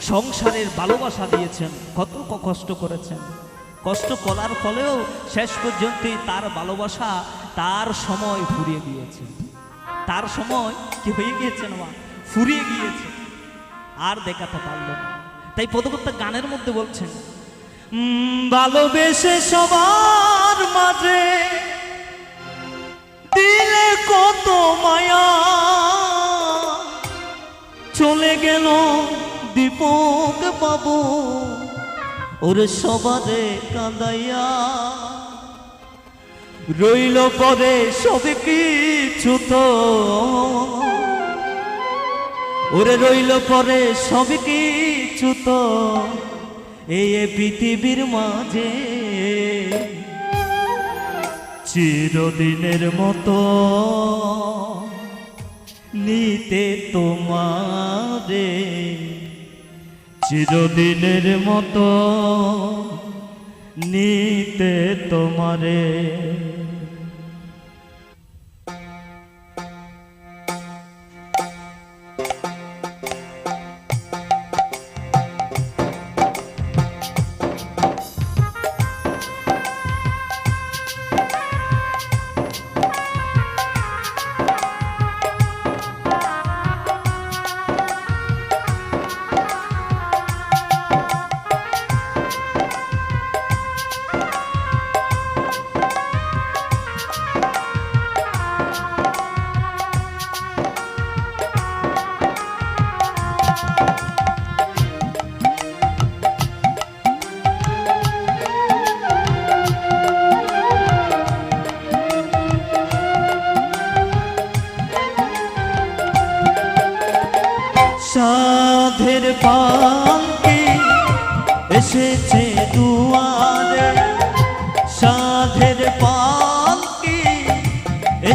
সংসারের ভালোবাসা দিয়েছেন, কত কষ্ট করেছেন। কষ্ট করার ফলেও শেষ পর্যন্ত তার ভালোবাসা তার সময় ফুরিয়ে গিয়েছে। তার সময় কি হয়ে গিয়েছেন মা? ফুরিয়ে গিয়েছে। আর দেখাতে পারল না। তাই পদকর্তা গানের মধ্যে বলছেন ভালোবেসে সবার মাঝে দিলে কত মায়া চলে গেল। দীপক বাবু ওরে সবারে কাঁদাইয়া। রইল পরে সবে কিছু তো। ওরে রইল পরে সবে কিছু তো এই পৃথিবীর মাঝে। চিরদিনের মতো নিতে তোমারে। চিরদিনের মতো নিতে তোমারে।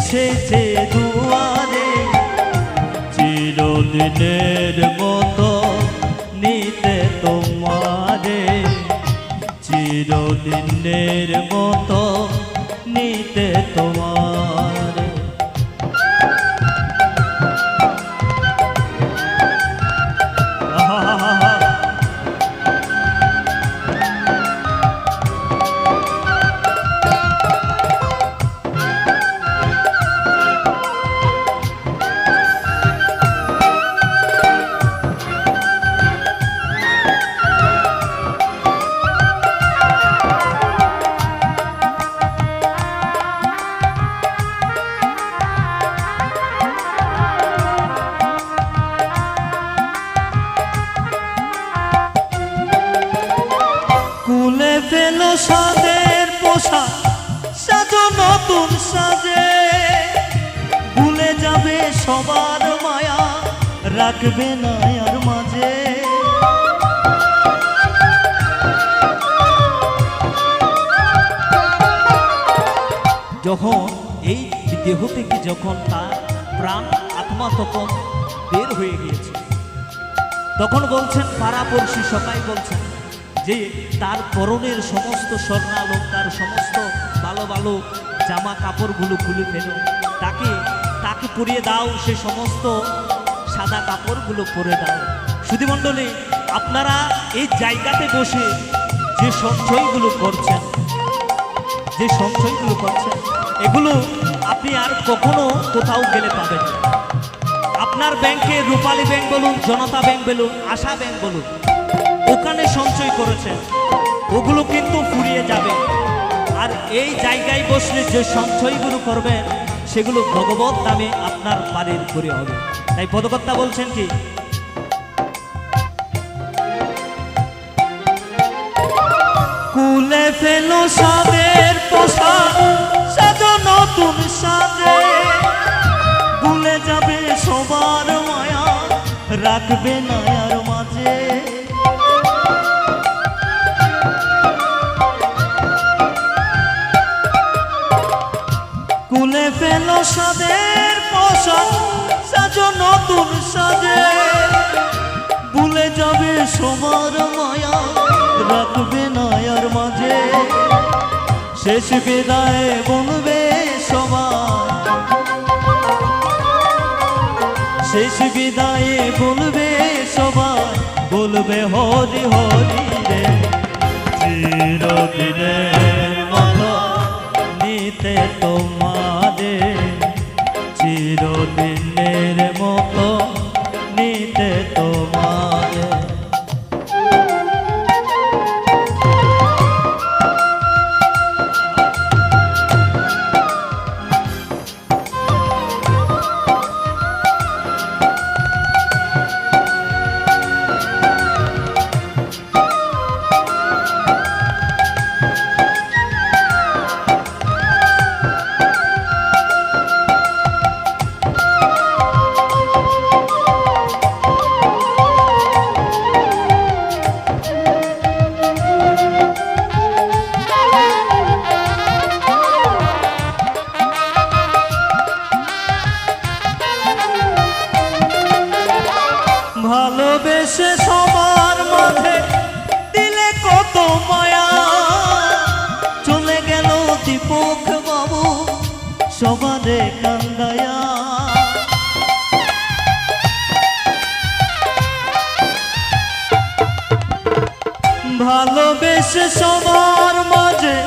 এসেছে দুয়ারে চিরদিনের মতো নিতে তোমারে। চিরদিনের মতো নিতে তোমারে। সাদের পোশাক নতুন সাজে। ভুলে যাবে সবার মায়া, রাখবে মাঝে। যখন এই দেহ থেকে যখন তার প্রাণ, আত্মা তখন বের হয়ে গিয়েছে, তখন বলছেন পাড়াপড়শি সবাই বলছেন যে তার পরনের সমস্ত স্বর্ণালঙ্কার সমস্ত ভালো ভালো জামা কাপড়গুলো খুলে ফেল। তাকে তাকে পরিয়ে দাও, সে সমস্ত সাদা কাপড়গুলো পরে দাও। সুধীমণ্ডলী আপনারা এই জায়গাতে বসে যে সঞ্চয়গুলো করছেন, যে সঞ্চয়গুলো করছেন, এগুলো আপনি আর কখনো কোথাও গেলে পাবেন আপনার ব্যাংকে রূপালী ব্যাংক বলুন, জনতা ব্যাংক বলুন, আশা ব্যাংক বলুন ওখানে সঞ্চয় করেছেন। ওগুলো কিন্তু ফুরিয়ে যাবে। আর এই জায়গায় বসলে যে সঞ্চয়গুলো করবেন, সেগুলো ভগবত নামে আপনার বাড়ির করে হবে। তাই পদকর্তা বলছেন কি? কুলে ফেলো সাদের পোশাক ভুলে যাবে সবার মায়া, রাখবে মাঝে। ফেলো সাদের পোশাক সাজো নতুন সাজে। ভুলে যাবে সবার মায়া, রাখবে না আর মাঝে। শেষ বিদায় বলবে সবার শেষ বিদায়ে বলবে সবাই, বলবে হরি হরি রে। চিরদিনের ভালোবেসে সবার মাঝে দিলে কত মায়া। চলে গেল দীপক বাবু, সবারে কান্দায়া। ভালোবেসে সবার মাঝে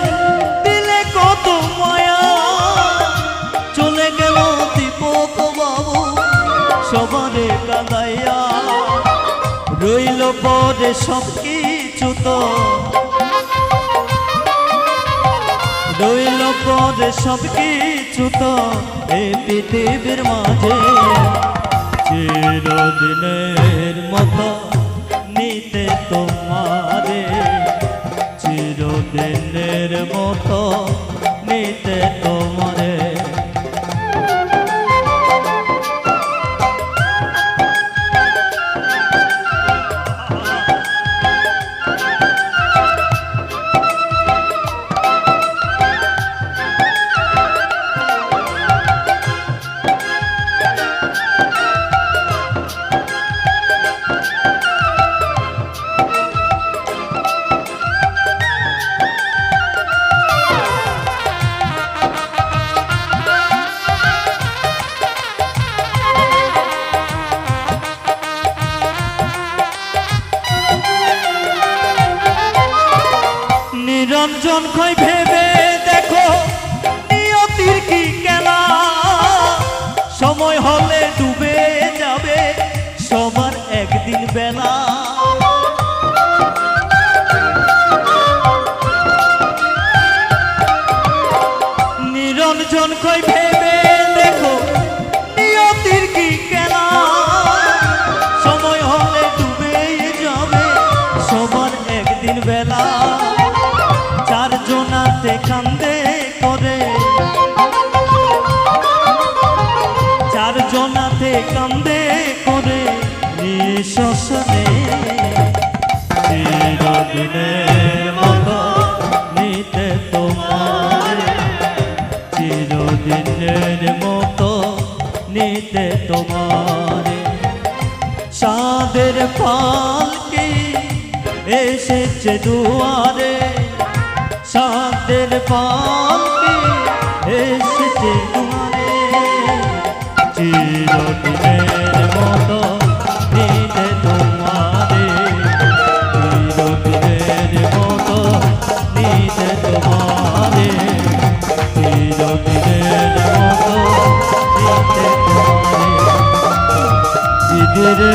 রইল পরে সব কিছু তো। রইল পরে সব কিছু তো এই পৃথিবীর মাঝে। চিরদিনের মতো নিতে তোমারে। চিরদিনের মতো নিতে নিরঞ্জন কই ভেবে দেখো নিয়তির কি খেলা সময় হলে ডুবে যাবে সবার একদিন বেলা। কান্দে করে। চারজনাতে কান্দে করে নিঃশ্বাসনে মতো নিতে তোমার চিরদিনের মতো নিতে তোমার সাদের পালকি এসেছে দুয়ারে সাদের পালকি এসেছে দুয়ারে চিরদিনের মতো নিতে তোমারে। চিরদিনের মতো নিতে তোমারে। চিরদিনের মতো নিতে তোমারে। দিদিরে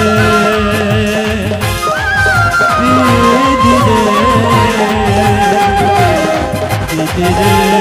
দিদিরে Hare